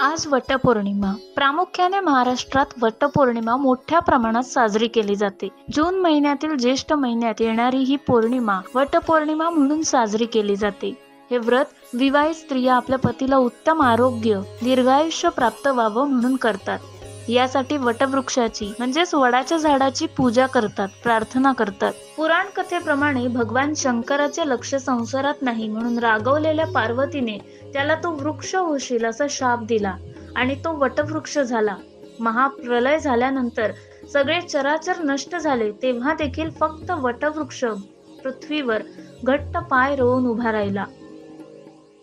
आज वटपौर्णिमा. प्रामुख्याने महाराष्ट्रात वटपौर्णिमा मोठ्या प्रमाणात साजरी केली जाते. जून महिन्यातील ज्येष्ठ महिन्यात येणारी ही पौर्णिमा वटपौर्णिमा म्हणून साजरी केली जाते. हे व्रत विवाहित स्त्रिया आपल्या पतीला उत्तम आरोग्य दीर्घायुष्य प्राप्त व्हावं म्हणून करतात. यासाठी वटवृक्षाची म्हणजेच वडाच्या झाडाची पूजा करतात प्रार्थना करतात. पुराण कथेप्रमाणे भगवान शंकराचे लक्ष संसारात नाही म्हणून रागवलेल्या पार्वतीने त्याला तो वृक्ष होशील असा शाप दिला आणि तो वटवृक्ष झाला. महाप्रलय झाल्यानंतर सगळे चराचर नष्ट झाले तेव्हा देखील फक्त वटवृक्ष पृथ्वीवर घट्ट पाय रोवून उभा राहिला.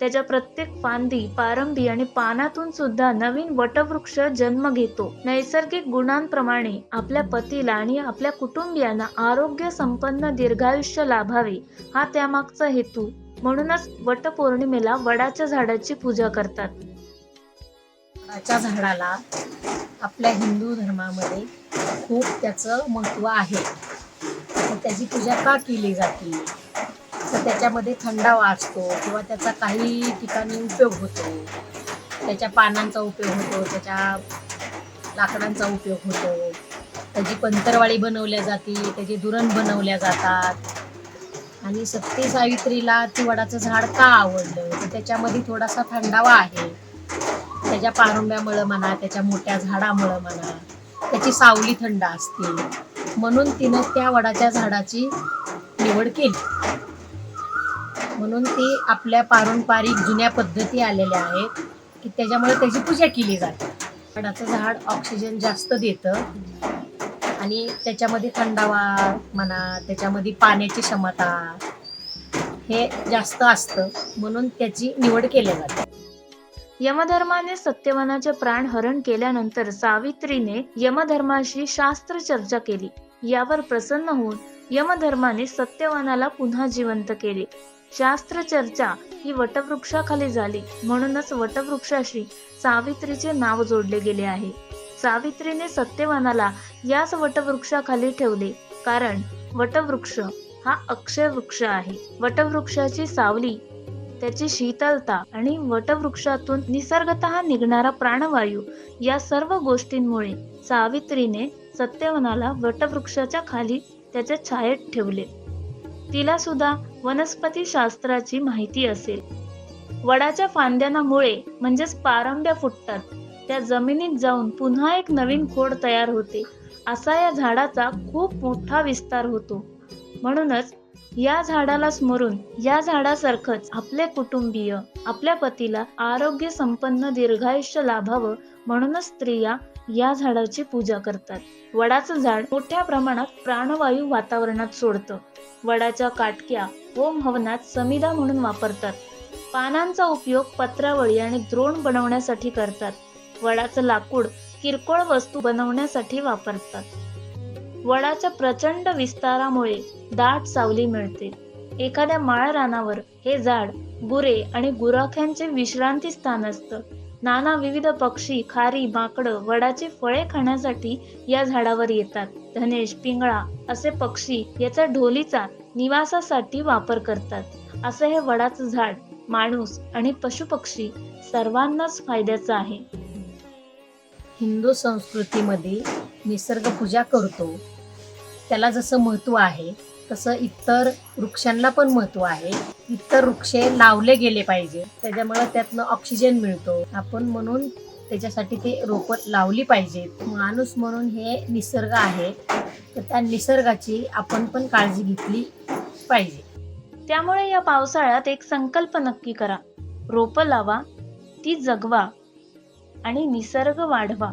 त्याच्या प्रत्येक फांदी पारंबी आणि पानातून सुद्धा नवीन वटवृक्ष जन्म घेतो. नैसर्गिक गुणांप्रमाणे आपल्या पतीला आणि आपल्या कुटुंबियांना आरोग्य संपन्न दीर्घायुष्य लाभावे हा त्यामागचा हेतू. म्हणूनच वटपौर्णिमेला वडाच्या झाडाची पूजा करतात. वडाच्या झाडाला आपल्या हिंदू धर्मामध्ये खूप त्याचं महत्त्व आहे. त्याची पूजा का केली जाते? तर त्याच्यामध्ये थंडावा असतो किंवा त्याचा काही ठिकाणी उपयोग होतो. त्याच्या पानांचा उपयोग होतो त्याच्या लाकडांचा उपयोग होतो. त्याची पंतरवाळी बनवल्या जाते त्याचे दुरण बनवल्या जातात. आणि सत्य सावित्रीला ती वडाचं झाड का आवडलं? तर त्याच्यामध्ये थोडासा थंडावा आहे. त्याच्या पारुंब्यामुळं म्हणा त्याच्या मोठ्या झाडामुळं म्हणा त्याची सावली थंड असते. म्हणून तिनं त्या वडाच्या झाडाची निवड केली. म्हणून ती आपल्या पारंपरिक जुन्या पद्धती आलेल्या आहेत की त्याच्यामुळे त्याची पूजा केली जाते. झाडाचं झाड ऑक्सिजन जास्त देतं. आणि त्याच्यामध्ये थंडावा म्हणा त्याच्यामध्ये पाण्याची क्षमता हे जास्त असतं. म्हणून त्याची निवड केली जाते. यमधर्माने सत्यवानाचे प्राण हरण केल्यानंतर सावित्रीने यमधर्माशी शास्त्र चर्चा केली. यावर प्रसन्न होऊन यमधर्माने सत्यवानाला पुन्हा जिवंत केले. शास्त्र चर्चा ही वटवृक्षाखाली झाली. म्हणूनच वटवृक्षाशी सावित्रीचे नाव जोडले गेले आहे. सावित्रीने सत्यवानाला याच वटवृक्षाखाली ठेवले. कारण वटवृक्ष हा अक्षय वृक्ष आहे. वटवृक्षाची सावली त्याची शीतलता आणि वटवृक्षातून निसर्गत निघणारा प्राणवायू या सर्व गोष्टींमुळे सावित्रीने सत्यवनाला वटवृक्षाच्या खाली त्याच्या छायेत ठेवले. तिला सुद्धा वनस्पती शास्त्राची माहिती असेल. वडाच्या फांद्यांना मुळे म्हणजेच पारंब्या फुटतात. त्या जमिनीत जाऊन पुन्हा एक नवीन खोड तयार होते असा या झाडाचा खूप मोठा विस्तार होतो. म्हणूनच या झाडाला स्मरून या झाडासारखंच आपले कुटुंबीय आपल्या पतीला आरोग्य संपन्न दीर्घायुष्य लाभावं म्हणूनच स्त्रिया या झाडाची पूजा करतात. वडाचं झाड मोठ्या प्रमाणात प्राणवायू वातावरणात सोडतं. वडाच्या काटक्या होम हवनात समिधा म्हणून वापरतात. पानांचा उपयोग पत्रावळी आणि द्रोण बनवण्यासाठी करतात. वडाचं लाकूड किरकोळ वस्तू बनवण्यासाठी वापरतात. वडाच्या प्रचंड विस्तारामुळे दाट सावली मिळते. एखाद्या माळ रानावर हे झाड गुरे आणि गुराख्यांचे विश्रांती स्थान असतं. नाना विविध पक्षी खारी माकडं वडाची फळे खाण्यासाठी या झाडावर येतात. धनेश पिंगळा असे पक्षी याचा ढोलीचा निवासासाठी वापर करतात. असं हे वडाचं झाड माणूस आणि पशुपक्षी सर्वांनाच फायद्याचं आहे. हिंदू संस्कृतीमध्ये निसर्ग पूजा करतो. त्याला जसं महत्त्व आहे तसं इतर वृक्षांना पण महत्त्व आहे. इतर वृक्षे लावले गेले पाहिजे. त्याच्यामुळे त्यातनं ऑक्सिजन मिळतो. आपण म्हणून त्याच्यासाठी ते रोपं लावली पाहिजेत. माणूस म्हणून हे निसर्ग आहे. तर त्या निसर्गाची आपण पण काळजी घेतली पाहिजे. त्यामुळे या पावसाळ्यात एक संकल्प नक्की करा. रोपं लावा ती जगवा आणि निसर्ग वाढवा.